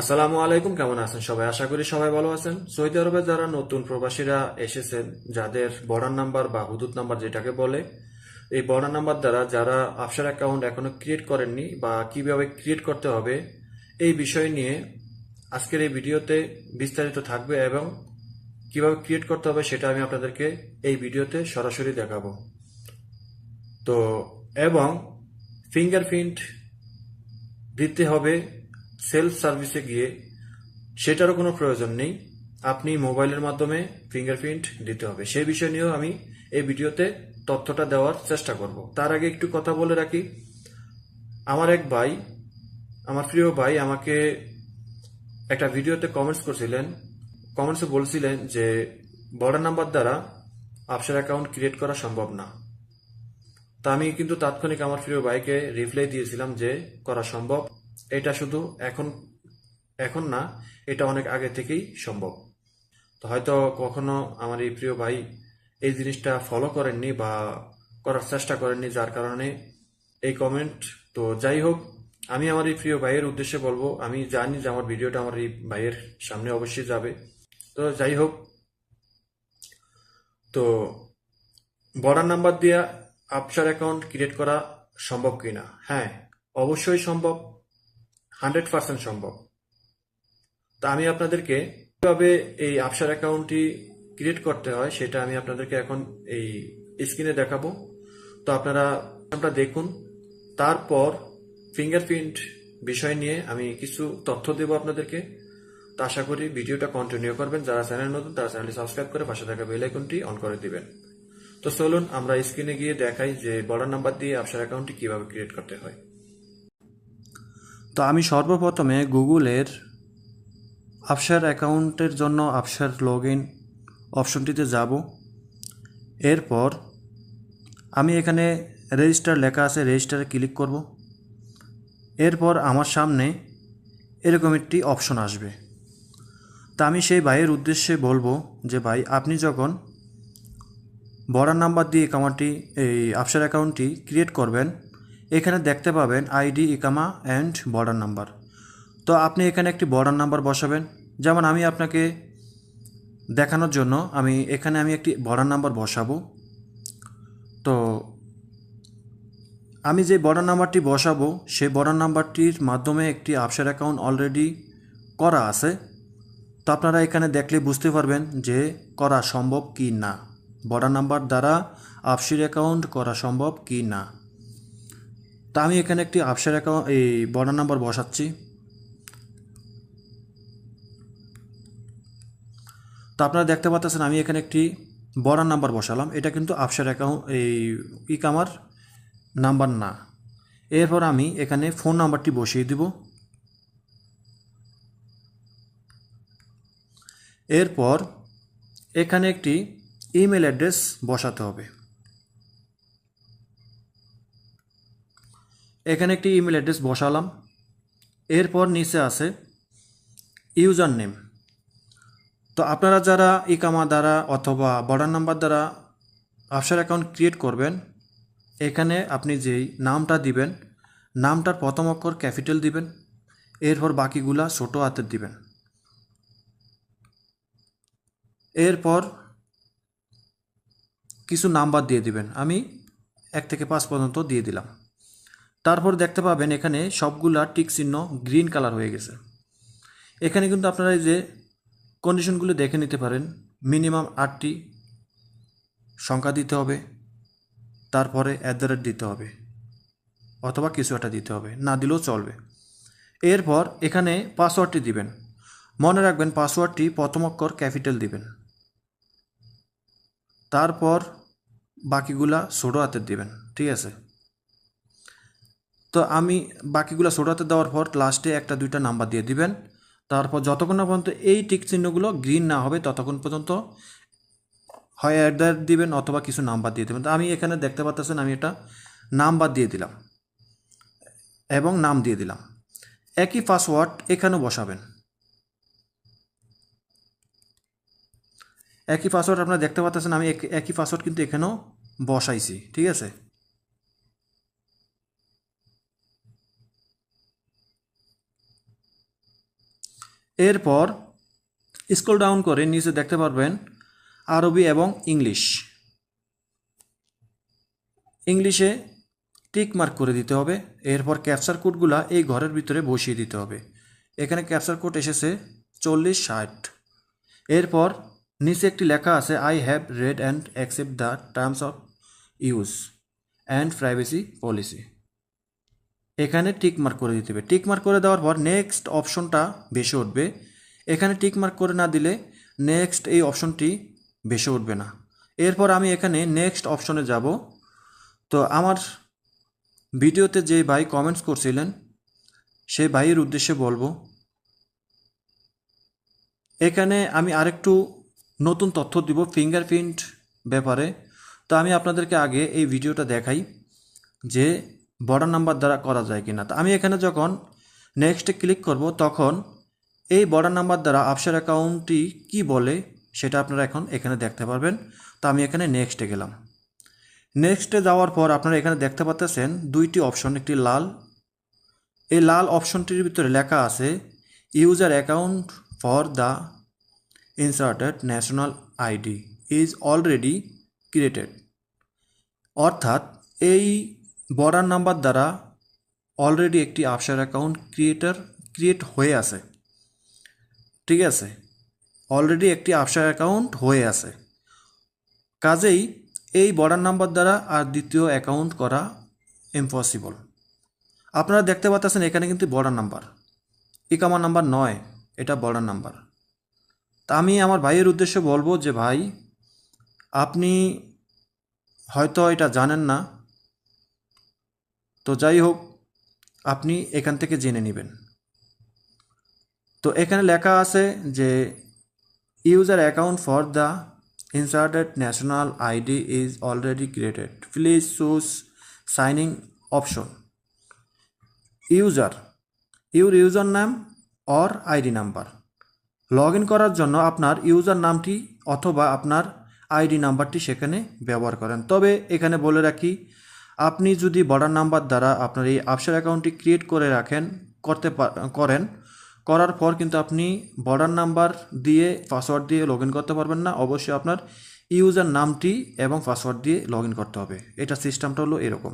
আসসালামু আলাইকুম, কেমন আছেন সবাই? আশা করি সবাই ভালো আছেন। সৌদি আরবে যারা নতুন প্রবাসীরা এসেছেন, যাদের বর্ডার নাম্বার বা হুদুদ নাম্বার যেটাকে বলে, এই বর্ডার নাম্বার দ্বারা যারা আফসার অ্যাকাউন্ট এখনও ক্রিয়েট করেননি বা কীভাবে ক্রিয়েট করতে হবে, এই বিষয় নিয়ে আজকের এই ভিডিওতে বিস্তারিত থাকবে এবং কীভাবে ক্রিয়েট করতে হবে সেটা আমি আপনাদেরকে এই ভিডিওতে সরাসরি দেখাবো। তো, এবং ফিঙ্গারপ্রিন্ট দিতে হবে সেলফ সার্ভিসে গিয়ে সেটারও কোনো প্রয়োজন নেই। আপনি মোবাইলের মাধ্যমে ফিঙ্গারপ্রিন্ট দিতে হবে। সেই বিষয় নিয়েও আমি এই ভিডিওতে তথ্যটা দেওয়ার চেষ্টা করব। তার আগে একটু কথা বলে রাখি। আমার এক ভাই, আমার প্রিয় ভাই আমাকে একটা ভিডিওতে কমেন্টস করছিলেন। কমেন্টসে বলছিলেন যে, বর্ডার নাম্বার দ্বারা আপসার অ্যাকাউন্ট ক্রিয়েট করা সম্ভব না। তা আমি কিন্তু তাৎক্ষণিক আমার প্রিয় ভাইকে রিপ্লাই দিয়েছিলাম যে, করা সম্ভব। এটা শুধু এখন এখন না, এটা অনেক আগে থেকেই সম্ভব। তো হয়তো কখনো আমার এই প্রিয় ভাই এই জিনিসটা ফলো করেননি বা করার চেষ্টা করেননি, যার কারণে এই কমেন্ট তো যাই হোক, আমি আমার এই প্রিয় ভাইয়ের উদ্দেশ্যে বলব, আমি জানি যে আমার ভিডিওটা আমার এই ভাইয়ের সামনে অবশ্যই যাবে। তো যাই হোক, তো বর্ডার নাম্বার দিয়ে আপসার অ্যাকাউন্ট ক্রিয়েট করা সম্ভব কিনা? হ্যাঁ অবশ্যই সম্ভব। হান্ড্রেড পার্সেন্ট সম্ভব। তা আমি আপনাদেরকে কীভাবে এই আপসার অ্যাকাউন্টটি ক্রিয়েট করতে হয় সেটা আমি আপনাদেরকে এখন এই স্ক্রিনে দেখাবো। তো আপনারা আপনারা দেখুন। তারপর ফিঙ্গারপ্রিন্ট বিষয় নিয়ে আমি কিছু তথ্য দেবো আপনাদেরকে। তো আশা করি ভিডিওটা কন্টিনিউ করবেন। যারা চ্যানেল নতুন, তারা চ্যানেলটি সাবস্ক্রাইব করে পাশে থাকা বেল আইকনটি অন করে দিবেন। তো চলুন আমরা স্ক্রিনে গিয়ে দেখাই যে বর্ডার নাম্বার দিয়ে আপসার অ্যাকাউন্টটি কীভাবে ক্রিয়েট করতে হয়। তো আমি সর্বপ্রথমে গুগলের আপসার অ্যাকাউন্টের জন্য আপসার লগ ইন অপশনটিতে যাব। এরপর আমি এখানে রেজিস্টার লেখা আছে রেজিস্টারে ক্লিক করব। এরপর আমার সামনে এরকম একটি অপশন আসবে। তা আমি সেই ভাইয়ের উদ্দেশ্যে বলব যে, ভাই, আপনি যখন বর্ডার নাম্বার দিয়ে কামাটি এই আপসার অ্যাকাউন্টটি ক্রিয়েট করবেন এখানে দেখতে পাবেন আইডি, ইকামা, অ্যান্ড বর্ডার নাম্বার। তো আপনি এখানে একটি বর্ডার নাম্বার বসাবেন। যেমন আমি আপনাকে দেখানোর জন্য আমি এখানে আমি একটি বর্ডার নাম্বার বসাবো। তো আমি যে বর্ডার নাম্বারটি বসাবো সেই বর্ডার নাম্বারটির মাধ্যমে একটি আপসার অ্যাকাউন্ট অলরেডি করা আছে। তো আপনারা এখানে দেখলে বুঝতে পারবেন যে করা সম্ভব কি না। বর্ডার নাম্বার দ্বারা আপসির অ্যাকাউন্ট করা সম্ভব কি না। তা আমি এখানে একটি আপসার অ্যাকাউন্ট এই বর্ডার নাম্বার বসাচ্ছি। তো আপনারা দেখতে পাচ্ছেন আমি এখানে একটি বর্ডার নাম্বার বসালাম। এটা কিন্তু আপসার অ্যাকাউন্ট এই ই কামার নাম্বার না। এরপর আমি এখানে ফোন নাম্বারটি বসিয়ে দিব। এরপর এখানে একটি ইমেল অ্যাড্রেস বসাতে হবে। এখানে একটি ইমেল অ্যাড্রেস বসালাম। এরপর নিচে আছে ইউজার নেম তো আপনারা যারা ইকামা দ্বারা অথবা বর্ডার নাম্বার দ্বারা আপসার অ্যাকাউন্ট ক্রিয়েট করবেন, এখানে আপনি যেই নামটা দিবেন, নামটার প্রথম অক্ষর ক্যাপিটাল দিবেন, এরপর বাকিগুলা ছোটো হাতের দিবেন। এরপর কিছু নাম্বার দিয়ে দিবেন। আমি এক থেকে পাঁচ পর্যন্ত দিয়ে দিলাম। তারপর দেখতে পাবেন এখানে সবগুলা টিক চিহ্ন গ্রিন কালার হয়ে গেছে। এখানে কিন্তু আপনারা এই যে কন্ডিশনগুলো দেখে নিতে পারেন। মিনিমাম আটটি সংখ্যা দিতে হবে। তারপরে অ্যাট দ্য রেট দিতে হবে। অথবা কিছু একটা দিতে হবে। না দিলেও চলবে। এরপর এখানে পাসওয়ার্ডটি দিবেন। মনে রাখবেন পাসওয়ার্ডটি প্রথম অক্ষর ক্যাপিটাল দিবেন। তারপর বাকিগুলা ছোটো হাতের দিবেন। ঠিক আছে? তো আমি বাকিগুলো ছোটো হাতে দেওয়ার পর লাস্টে একটা, দুইটা নাম্বার দিয়ে দিবেন। তারপর যতক্ষণ না পর্যন্ত এই টিক চিহ্নগুলো গ্রিন না হবে, ততক্ষণ পর্যন্ত হয় রেট দিবেন অথবা কিছু নাম্বার দিয়ে দেবেন। তো আমি এখানে দেখতে পাচ্ছেন আমি এটা নাম্বার দিয়ে দিলাম এবং নাম দিয়ে দিলাম। একই পাসওয়ার্ড এখানেও বসাবেন। একই পাসওয়ার্ড আপনারা দেখতে পাচ্ছেন আমি এক- একই পাসওয়ার্ড কিন্তু এখানেও বসাইছি, ঠিক আছে? এরপর স্ক্রল ডাউন করে নিচে দেখতে পারবেন আরবি এবং ইংলিশ। ইংলিশে টিক মার্ক করে দিতে হবে, এরপর ক্যাপচার কোডগুলা এই ঘরের ভিতরে বসিয়ে দিতে হবে। এখানে ক্যাপচার কোড এসেছে চল্লিশ ষাট। এরপর নিচে একটি লেখা আছে I have read and accept the terms of use and privacy policy এখানে টিক মার্ক করে দিতে হবে। টিক মার্ক করে দেওয়ার পর নেক্সট অপশনটা বেশি উঠবে। এখানে টিক মার্ক করে না দিলে নেক্সট এই অপশনটি বেশি উঠবে না। এরপর আমি এখানে নেক্সট অপশনে যাব। তো আমার ভিডিওতে যে ভাই কমেন্টস করছিলেন সেই ভাইয়ের উদ্দেশ্যে বলব। এখানে আমি আরেকটু নতুন তথ্য দিব ফিঙ্গারপ্রিন্ট ব্যাপারে। তো আমি আপনাদেরকে আগে এই ভিডিওটা দেখাই যে বর্ডার নাম্বার দ্বারা করা যায় কিনা। তো আমি এখানে যখন নেক্সটে ক্লিক করব, তখন এই বর্ডার নাম্বার দ্বারা আপসার অ্যাকাউন্টটি কি বলে, সেটা আপনারা এখন এখানে দেখতে পারবেন। তো আমি এখানে নেক্সটে গেলাম। নেক্সটে যাওয়ার পর আপনারা এখানে দেখতে পাচ্ছেন দুইটি অপশন একটি লাল। এই লাল অপশনটির ভিতরে লেখা আছে user account for the inserted national ID is already created অর্থাৎ এই বর্ডার নাম্বার দ্বারা অলরেডি একটি আপসার অ্যাকাউন্ট ক্রিয়েটার ক্রিয়েট হয়ে আছে। ঠিক আছে? অলরেডি একটি আপসার অ্যাকাউন্ট হয়ে আছে। কাজেই এই বর্ডার নাম্বার দ্বারা আর দ্বিতীয় অ্যাকাউন্ট করা ইম্পসিবল আপনারা দেখতে পাচ্ছেন এখানে কিন্তু বর্ডার নাম্বার। ইকামা নাম্বার নয়, এটা বর্ডার নাম্বার। তা আমি আমার ভাইয়ের উদ্দেশ্যে বলব যে ভাই, আপনি হয়তো এটা জানেন না তো যাই হোক, আপনি এখান থেকে জেনে নেবেন। তো এখানে লেখা আছে যে user account for the inserted national ID is already created please choose signing option user your user name or ID number log in করার জন্য আপনার ইউজার নামটি অথবা আপনার আইডি নাম্বারটি সেখানে ব্যবহার করেন। তবে এখানে বলে রাখি আপনি যদি বর্ডার নাম্বার দ্বারা আপনার এই আপসার অ্যাকাউন্টটি ক্রিয়েট করে রাখেন, করতে করেন, করার পর কিন্তু আপনি বর্ডার নাম্বার দিয়ে পাসওয়ার্ড দিয়ে লগ করতে পারবেন না। অবশ্যই আপনার ইউজার নামটি এবং পাসওয়ার্ড দিয়ে লগ করতে হবে। এটা সিস্টেমটা হলো এরকম।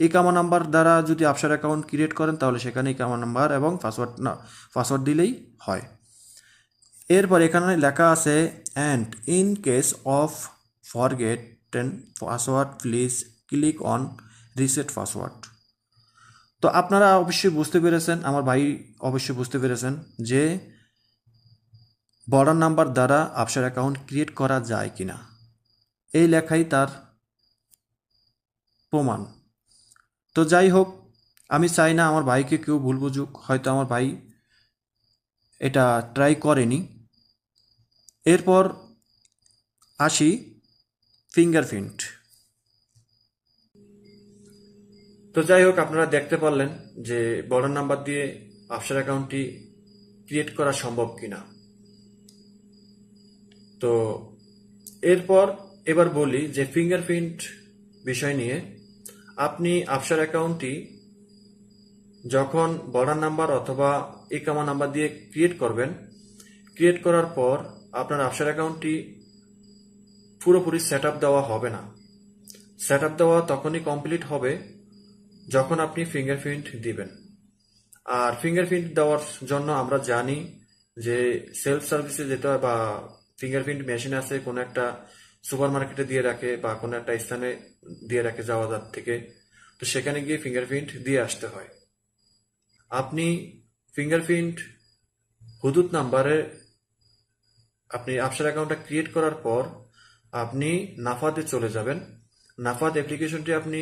ইকামা নাম্বার দ্বারা যদি আপসার অ্যাকাউন্ট ক্রিয়েট করেন, তাহলে সেখানে ইকামা নাম্বার এবং পাসওয়ার্ড না পাসওয়ার্ড দিলেই হয়। এরপর এখানে লেখা আছে and in case of forget password please click on reset password. তো আপনারা অবশ্যই বুঝতে পেরেছেন, আমার ভাই অবশ্যই বুঝতে পেরেছেন যে বর্ডার নাম্বার দ্বারা আপসার অ্যাকাউন্ট ক্রিয়েট করা যায় কি না এই লেখাই তার প্রমাণ। তো যাই হোক, আমি চাই না আমার ভাইকে কেউ ভুল বুঝুক, হয়তো আমার ভাই এটা ট্রাই করেনি। এরপর আসি ফিঙ্গারপ্রিন্ট তো যাই হোক, আপনারা দেখতে পারলেন যে বর্ডার নাম্বার দিয়ে আপসার অ্যাকাউন্টটি ক্রিয়েট করা সম্ভব কিনা। তো এরপর এবার বলি যে ফিঙ্গারপ্রিন্ট বিষয় নিয়ে। আপনি আপসার অ্যাকাউন্টটি যখন বর্ডার নাম্বার অথবা ইকামা নাম্বার দিয়ে ক্রিয়েট করবেন, ক্রিয়েট করার পর আপনার আপসার অ্যাকাউন্টটি পুরোপুরি সেট দেওয়া হবে না। সেট দেওয়া তখনই কমপ্লিট হবে যখন আপনি ফিঙ্গারপ্রিন্ট দিবেন। আর ফিঙ্গারপ্রিন্ট দেওয়ার জন্য আমরা জানি যে সেলফ সার্ভিসে যেতে হয় বা ফিঙ্গারপ্রিন্ট মেশিন আছে, কোনো একটা সুপার মার্কেটে দিয়ে রাখে বা কোনো একটা স্থানে দিয়ে রাখে যাওয়া যার থেকে, তো সেখানে গিয়ে ফিঙ্গারপ্রিন্ট দিয়ে আসতে হয়। আপনি ফিঙ্গারপ্রিন্ট হুদুদ নাম্বারে আপনি আপসার অ্যাকাউন্টটা ক্রিয়েট করার পর আপনি নাফাতে চলে যাবেন। নাফাত অ্যাপ্লিকেশনটি আপনি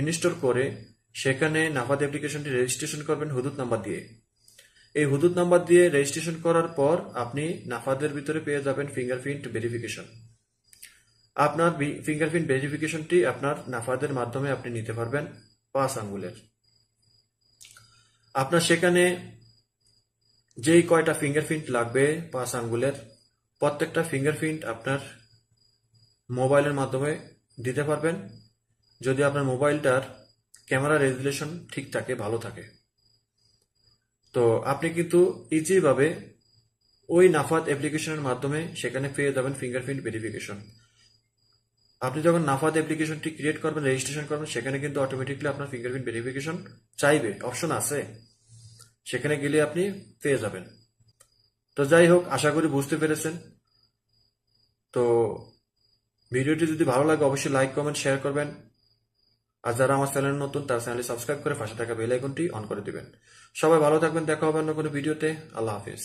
ইনস্টল করে সেখানে নাফাদ অ্যাপ্লিকেশনটি রেজিস্ট্রেশন করবেন হুদুদ নাম্বার দিয়ে। এই হুদুদ নাম্বার দিয়ে রেজিস্ট্রেশন করার পর আপনি নাফাদের ভিতরে পেয়ে যাবেন ফিঙ্গারপ্রিন্ট ভেরিফিকেশন। আপনার ফিঙ্গারপ্রিন্ট ভেরিফিকেশনটি আপনার নাফাদের মাধ্যমে আপনি নিতে পারবেন পাঁচ আঙ্গুলের। আপনার সেখানে যেই কয়টা ফিঙ্গারপ্রিন্ট লাগবে পাঁচ আঙ্গুলের, প্রত্যেকটা ফিঙ্গারপ্রিন্ট আপনার মোবাইলের মাধ্যমে দিতে পারবেন। যদি আপনার মোবাইলটার ক্যামেরা রেজুলেশন ঠিক থাকে, ভালো থাকে। তো আপনি কিন্তু ইজিভাবে ওই নাফাত অ্যাপ্লিকেশনের মাধ্যমে সেখানে পেয়ে যাবেন ফিঙ্গারপ্রিন্ট ভেরিফিকেশন আপনি যখন নাফাত অ্যাপ্লিকেশনটি ক্রিয়েট করবেন রেজিস্ট্রেশন করবেন, সেখানে কিন্তু অটোমেটিকলি আপনার ফিঙ্গারপ্রিন্ট ভেরিফিকেশন চাইবে অপশন আছে। সেখানে গেলে আপনি পেয়ে যাবেন। তো যাই হোক, আশা করি বুঝতে পেরেছেন। তো ভিডিওটি যদি ভালো লাগে, অবশ্যই লাইক কমেন্ট শেয়ার করবেন। আর যারা আমার চ্যানেল নতুন, তার চ্যানেলে সাবস্ক্রাইব করে পাশে থাকা বেল আইকনটি অন করে দিবেন। সবাই ভালো থাকবেন, দেখা হবে অন্য কোনো ভিডিওতে। আল্লাহ হাফিজ।